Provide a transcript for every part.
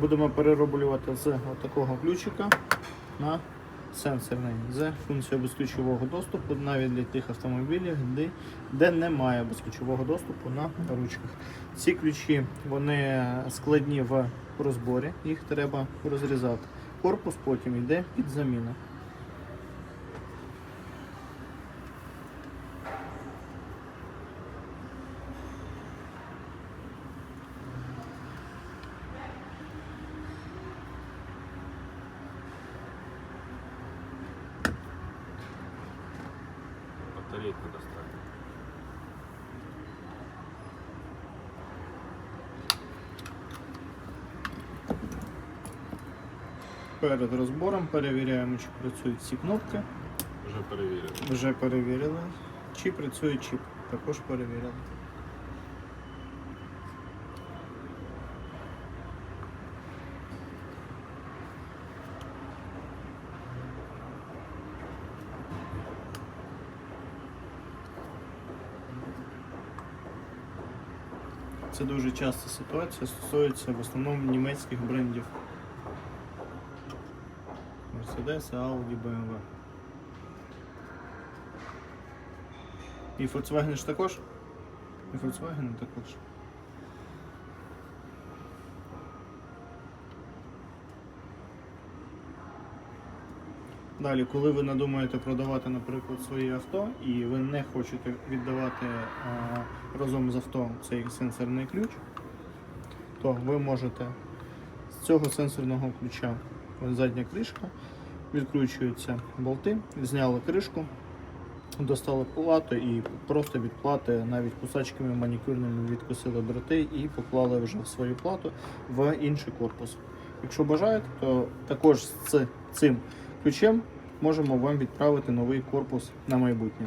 будемо перероблювати з такого ключика на сенсорний з функцією безключового доступу навіть для тих автомобілів, де, де немає безключового доступу на ручках. Ці ключі вони складні в розборі, їх треба розрізати. Корпус потім йде під заміну. Батарейку достать. Перед розбором перевіряємо, чи працюють ці кнопки. Вже перевірили. Вже перевірили. Чи працює чіп. Також перевірили. Це дуже часто ситуація стосується в основному німецьких брендів. Mercedes, Audi, BMW. І Volkswagen ж також? І Volkswagen також. Далі, коли ви надумаєте продавати, наприклад, своє авто, і ви не хочете віддавати разом з авто цей сенсорний ключ, то ви можете з цього сенсорного ключа, задня кришка, відкручуються болти, зняли кришку, достали плату і просто від плати навіть кусачками манікюрними відкусили дроти і поклали вже свою плату в інший корпус. Якщо бажаєте, то також з цим ключем можемо вам відправити новий корпус на майбутнє.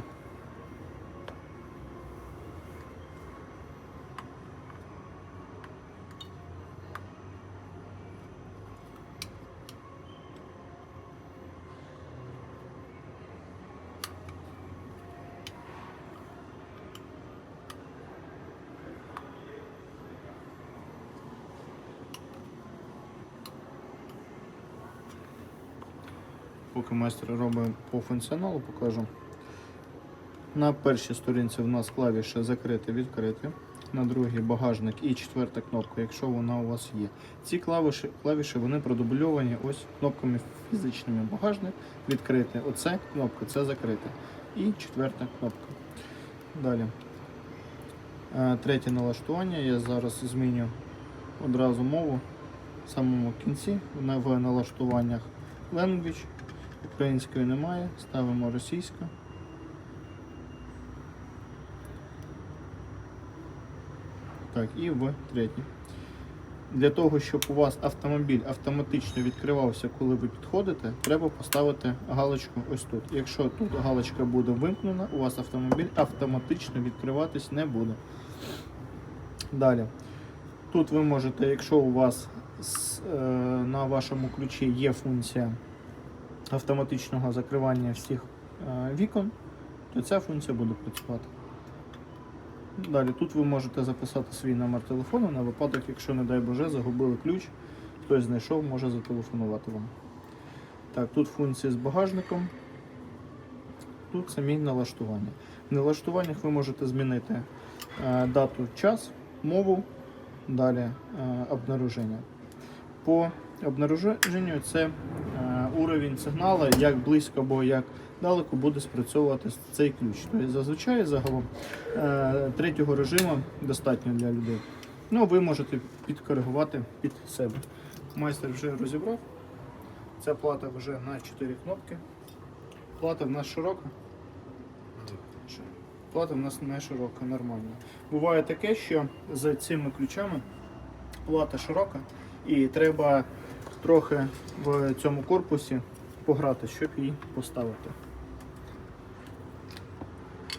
Поки майстер робить по функціоналу, покажу. На першій сторінці в нас клавіші закрити, відкрити. На другій багажник і четверта кнопка, якщо вона у вас є. Ці клавіші, клавіші вони продубльовані ось кнопками фізичними. Багажник відкрити. Оце кнопка, це закрити. І четверта кнопка. Далі. Е, Третє налаштування. Я зараз зміню одразу мову в самому кінці. В налаштуваннях Language. Української немає, ставимо російську. Так, і в третій. Для того, щоб у вас автомобіль автоматично відкривався, коли ви підходите, треба поставити галочку ось тут. Якщо тут галочка буде вимкнена, у вас автомобіль автоматично відкриватись не буде. Далі. Тут ви можете, якщо у вас е, на вашому ключі є функція автоматичного закривання всіх е, вікон, то ця функція буде працювати. Далі тут ви можете записати свій номер телефону на випадок, якщо, не дай Боже, загубили ключ, хтось знайшов, може зателефонувати вам. Так, тут функції з багажником, тут самі налаштування. В налаштуваннях ви можете змінити е, дату, час, мову, далі е, обнаруження. По обнаруженню це е, уровень сигналу, як близько або як далеко буде спрацьовувати цей ключ. Тобто зазвичай загалом е, третього режиму достатньо для людей. Ну, ви можете підкоригувати під себе. Майстер вже розібрав. Ця плата вже на 4 кнопки. Плата в нас широка. Плата в нас не широка, нормально. Буває таке, що з цими ключами плата широка і треба трохи в цьому корпусі пограти, щоб її поставити.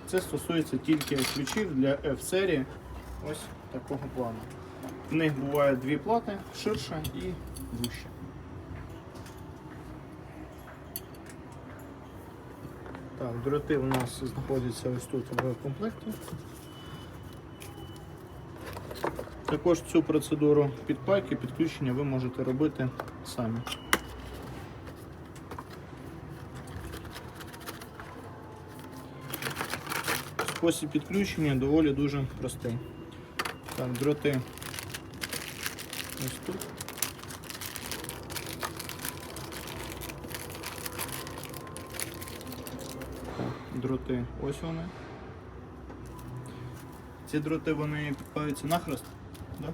Це стосується тільки ключів для F-серії ось такого плану. В них буває дві плати, ширша і вуща. Так, дроти у нас знаходяться ось тут в комплекті. Також цю процедуру підпайки, підключення ви можете робити самі. Спосіб підключення доволі дуже простий. Так, дроти ось тут. Так, дроти ось вони. Ці дроти вони підпаються нахрест, да?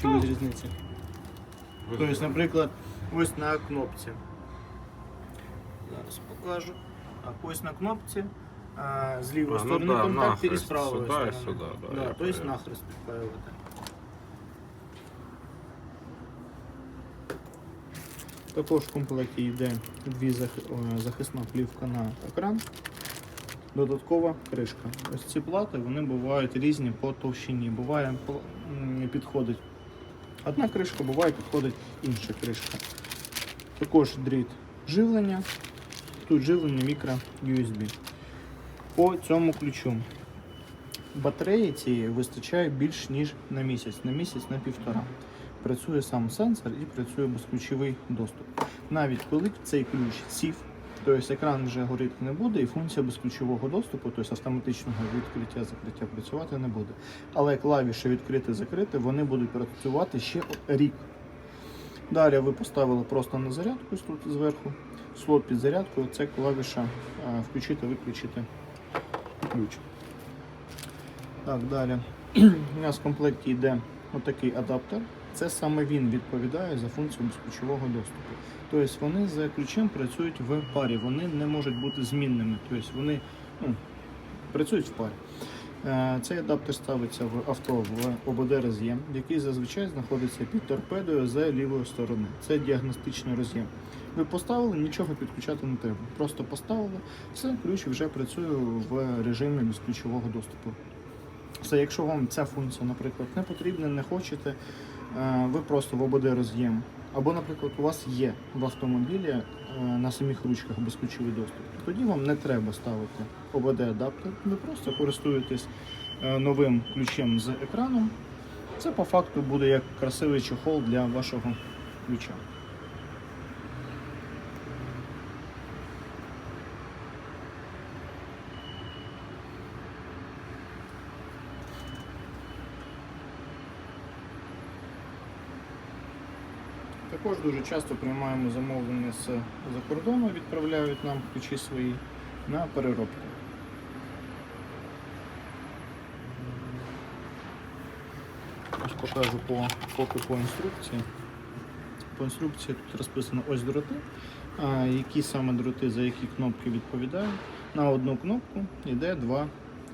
Чи без різниці? Тобто, наприклад, ось на кнопці. Зараз покажу. Так, ось на кнопці. А, з лівої А, ну сторони да, контакти і з правої сюди і сторони. сюди, да, да, тобто нахрест підпаювати. Також в комплекті йде дві захисна плівка на екран. Додаткова кришка. Ось ці плати вони бувають різні по товщині. Буває підходить одна кришка, буває підходить інша кришка. Також дріт живлення. Тут живлення мікро USB. По цьому ключу. Батареї цієї вистачає більш ніж на місяць, на місяць на півтора. Працює сам сенсор і працює безключовий доступ. Навіть коли цей ключ сів, тобто екран вже горіти не буде, і функція безключового доступу, тобто автоматичного відкриття закриття працювати не буде. Але клавіші відкрити-закрити вони будуть працювати ще рік. Далі ви поставили просто на зарядку тут зверху. Слот під зарядкою це клавіша включити-виключити ключ. Так, далі. У нас в комплекті йде отакий адаптер. Це саме він відповідає за функцію безключового доступу. Тобто вони за ключем працюють в парі, вони не можуть бути змінними. Тобто вони ну, працюють в парі. Е, Цей адаптер ставиться в авто в ОБД роз'єм, який зазвичай знаходиться під торпедою з лівої сторони. Це діагностичний роз'єм. Ви поставили, нічого підключати не треба. Просто поставили, все, ключ вже працює в режимі безключового доступу. Все, якщо вам ця функція, наприклад, не потрібна, не хочете, ви просто в ОБД роз'єм. Або, наприклад, у вас є в автомобілі е, на самих ручках безключовий доступ. Тоді вам не треба ставити ОБД-адаптер, ви просто користуєтесь е, новим ключем з екраном. Це по факту буде як красивий чохол для вашого ключа. Також дуже часто приймаємо замовлення з-за кордону, відправляють нам ключі свої на переробку. Ось покажу по, поки по інструкції. По інструкції тут розписано ось дроти, які саме дроти за які кнопки відповідають. На одну кнопку йде два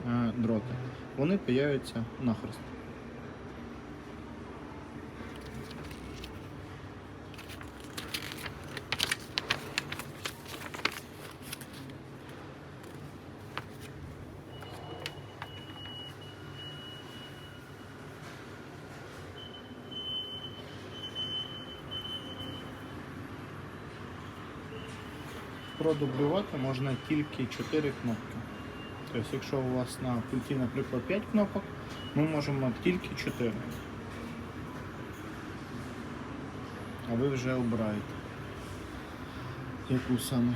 е, дроти. Вони паяються нахрест. Продублювати можна тільки 4 кнопки. Тобто, якщо у вас на пульті, наприклад, 5 кнопок, ми можемо тільки 4. А ви вже обираєте, яку саме.